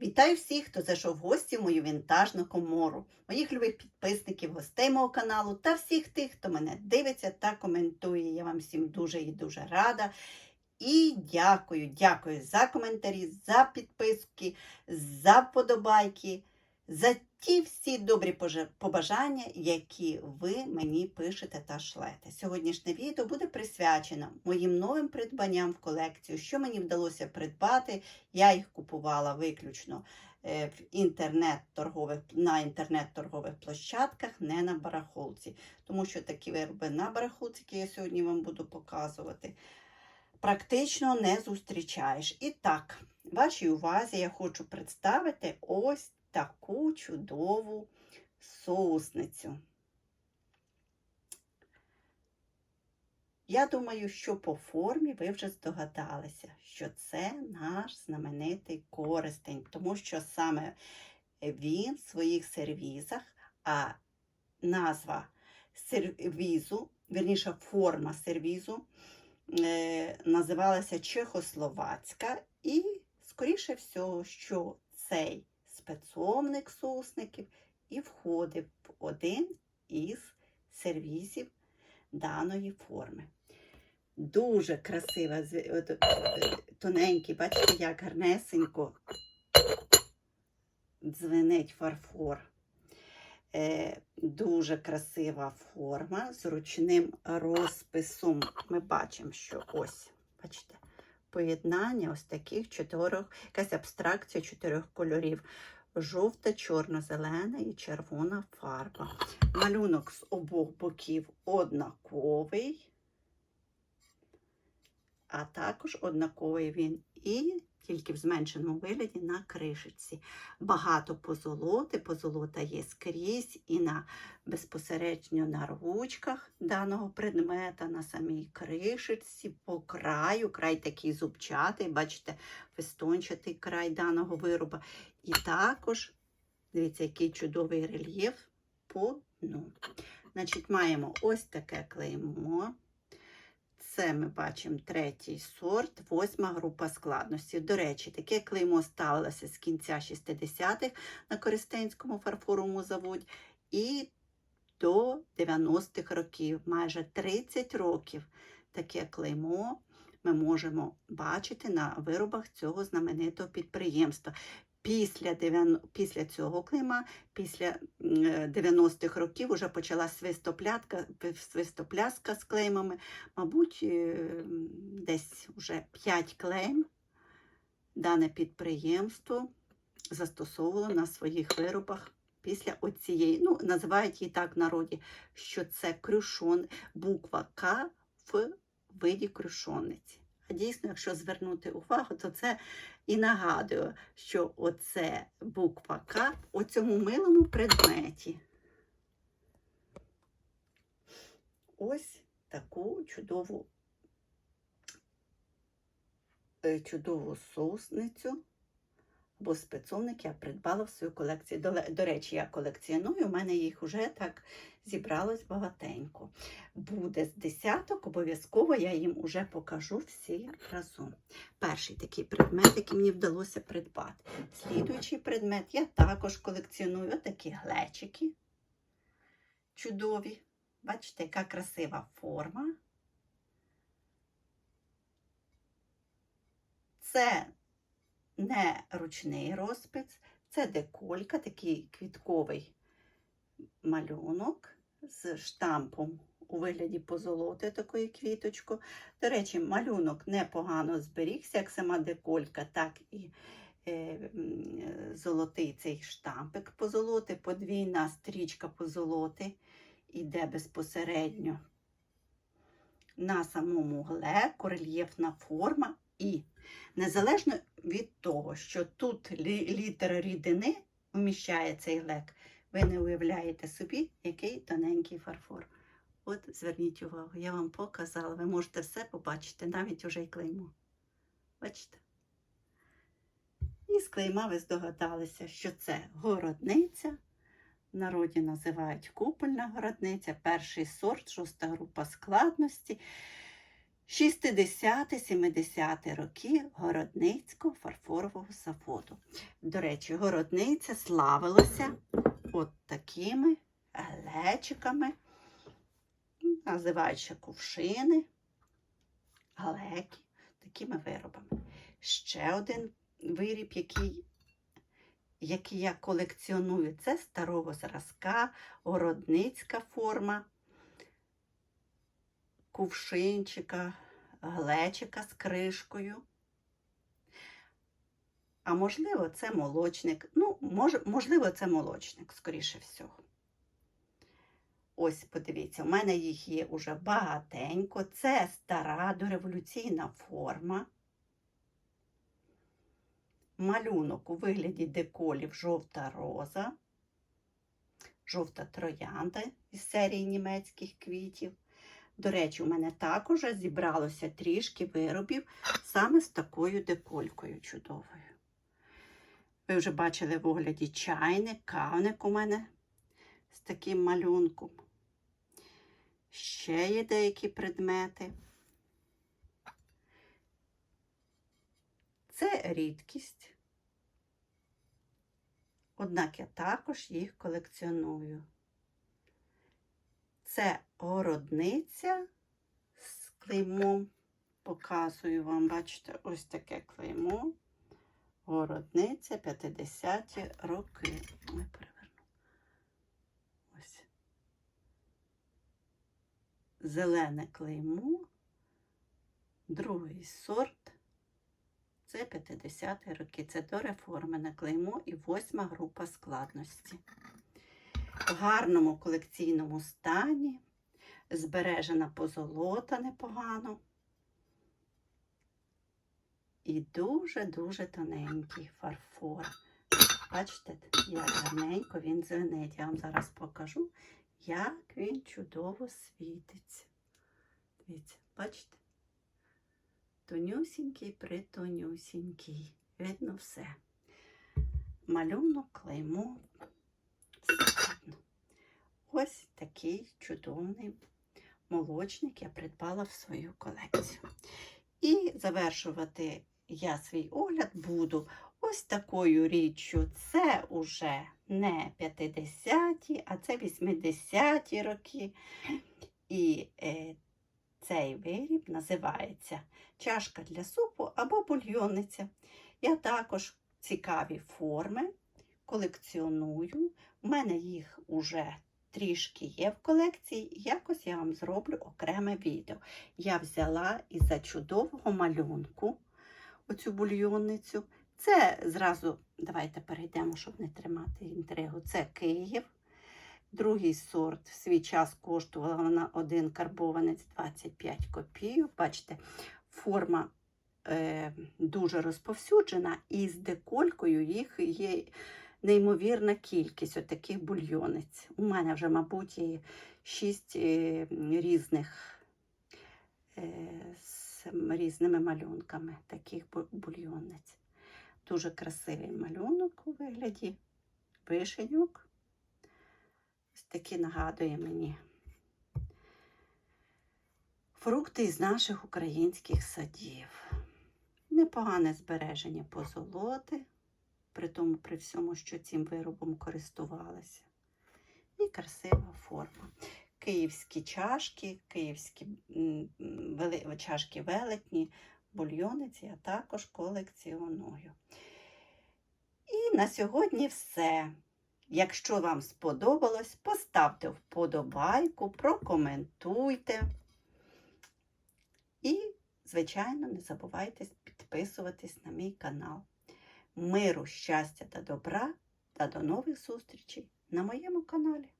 Вітаю всіх, хто зайшов в гості в мою вінтажну комору, моїх любих підписників, гостей мого каналу та всіх тих, хто мене дивиться та коментує. Я вам всім дуже і дуже рада. І дякую, дякую за коментарі, за підписки, за вподобайки, за ті всі добрі побажання, які ви мені пишете та шлете. Сьогоднішнє відео буде присвячено моїм новим придбанням в колекцію, що мені вдалося придбати. Я їх купувала виключно е, в інтернет-торгових, на інтернет-торгових площадках, не на барахолці. Тому що такі вироби на барахолці, які я сьогодні вам буду показувати, практично не зустрічаєш. І так, вашій увазі я хочу представити ось таку чудову соусницю. Я думаю, що по формі ви вже здогадалися, що це наш знаменитий користень, тому що саме він в своїх сервізах, а назва сервізу, верніше форма сервізу, е, називалася Чехословацька, і, скоріше всього, що цей спецовник соусників і входив в один із сервізів даної форми. Дуже красива, е, тоненький, бачите, як гарнесенько дзвенить фарфор. Е, дуже красива форма з ручним розписом. Ми бачимо, що ось, бачите, поєднання ось таких чотирьох, якась абстракція чотирьох кольорів. Жовта, чорно-зелена і червона фарба. Малюнок з обох боків однаковий, а також однаковий він і тільки в зменшеному вигляді на кришечці. Багато позолоти, позолота є скрізь і на безпосередньо на ручках даного предмета, на самій кришечці, по краю, край такий зубчатий, бачите, фестончатий край даного вироба. І також, дивіться, який чудовий рельєф по дну. Значить, маємо ось таке клеймо. Це ми бачимо третій сорт, восьма група складності. До речі, таке клеймо ставилося з кінця 60-х на Користенському фарфоровому заводі і до 90-х років, майже 30 років. Таке клеймо ми можемо бачити на виробах цього знаменитого підприємства. Після, 90 після цього клейма, після е, 90-х років, вже почала свистопляска, свистопляска з клеймами. Мабуть, е, десь вже 5 клейм дане підприємство застосовувало на своїх виробах після оцієї, ну, називають її так в народі, що це крюшон, буква К в виді крюшонниці. А дійсно, якщо звернути увагу, то це і нагадує, що оце буква К у цьому милому предметі. Ось таку чудову, е, чудову соусницю або спецовник я придбала в свою колекцію. До, до речі, я колекціоную, у мене їх вже так зібралось багатенько. Буде з десяток, обов'язково я їм уже покажу всі разом. Перший такий предмет, який мені вдалося придбати. Слідуючий предмет я також колекціоную такі глечики чудові. Бачите, яка красива форма. Це не ручний розпис, це деколька, такий квітковий малюнок з штампом у вигляді позолоти такої квіточку. До речі, малюнок непогано зберігся, як сама деколька, так і е, е, золотий цей штампик позолоти, подвійна стрічка позолоти іде безпосередньо на самому глеку, рельєфна форма і незалежно від того, що тут літера рідини вміщає цей глек, ви не уявляєте собі, який тоненький фарфор. От зверніть увагу, я вам показала, ви можете все побачити, навіть уже й клеймо. Бачите? І з клейма ви здогадалися, що це городниця. В народі називають купольна городниця, перший сорт, шоста група складності. 60-70 роки Городницького фарфорового заводу. До речі, городниця славилася от такими глечиками, називають ще кувшини, галеки, такими виробами. Ще один виріб, який, який я колекціоную, це старого зразка, городницька форма кувшинчика, глечика з кришкою. А можливо, це молочник. Ну, мож, можливо, це молочник, скоріше всього. Ось, подивіться, у мене їх є уже багатенько. Це стара дореволюційна форма. Малюнок у вигляді деколів жовта роза, жовта троянда із серії німецьких квітів. До речі, у мене також зібралося трішки виробів саме з такою деколькою чудовою. Ви вже бачили в огляді чайник, кавник у мене з таким малюнком. Ще є деякі предмети. Це рідкість. Однак я також їх колекціоную. Це городниця з клеймом. Показую вам, бачите, ось таке клеймо. Городниця 50-ті роки. Ой, переверну. Ось. Зелене клеймо. Другий сорт. Це 50-ті роки. Це дореформене клеймо і восьма група складності в гарному колекційному стані, збережена позолота непогано. І дуже-дуже тоненький фарфор. Бачите, як гарненько він звенить. Я вам зараз покажу, як він чудово світиться. Дивіться, бачите? Тонюсінький, притонюсінький. Видно все. Малюнок, клеймо. Ось такий чудовний молочник я придбала в свою колекцію. І завершувати я свій огляд буду ось такою річчю. Це уже не 50-ті, а це 80-ті роки. І е, цей виріб називається чашка для супу або бульйонниця. Я також цікаві форми колекціоную. У мене їх уже трішки є в колекції, якось я вам зроблю окреме відео. Я взяла із-за чудового малюнку оцю бульйонницю. Це зразу, давайте перейдемо, щоб не тримати інтригу. Це Київ. Другий сорт в свій час коштувала вона один карбованець 25 копійок. Бачите, форма е, дуже розповсюджена, і з деколькою їх є неймовірна кількість отаких бульйонець. У мене вже, мабуть, є шість е, різних е, з різними малюнками таких бульйонець. Дуже красивий малюнок у вигляді вишеньок. Ось такі нагадує мені фрукти із наших українських садів. Непогане збереження позолоти при тому, при всьому, що цим виробом користувалася. І красива форма. Київські чашки, київські вели, чашки велетні, бульйониці я також колекціоную. І на сьогодні все. Якщо вам сподобалось, поставте вподобайку, прокоментуйте. І, звичайно, не забувайте підписуватись на мій канал миру, щастя та добра та до нових зустрічей на моєму каналі.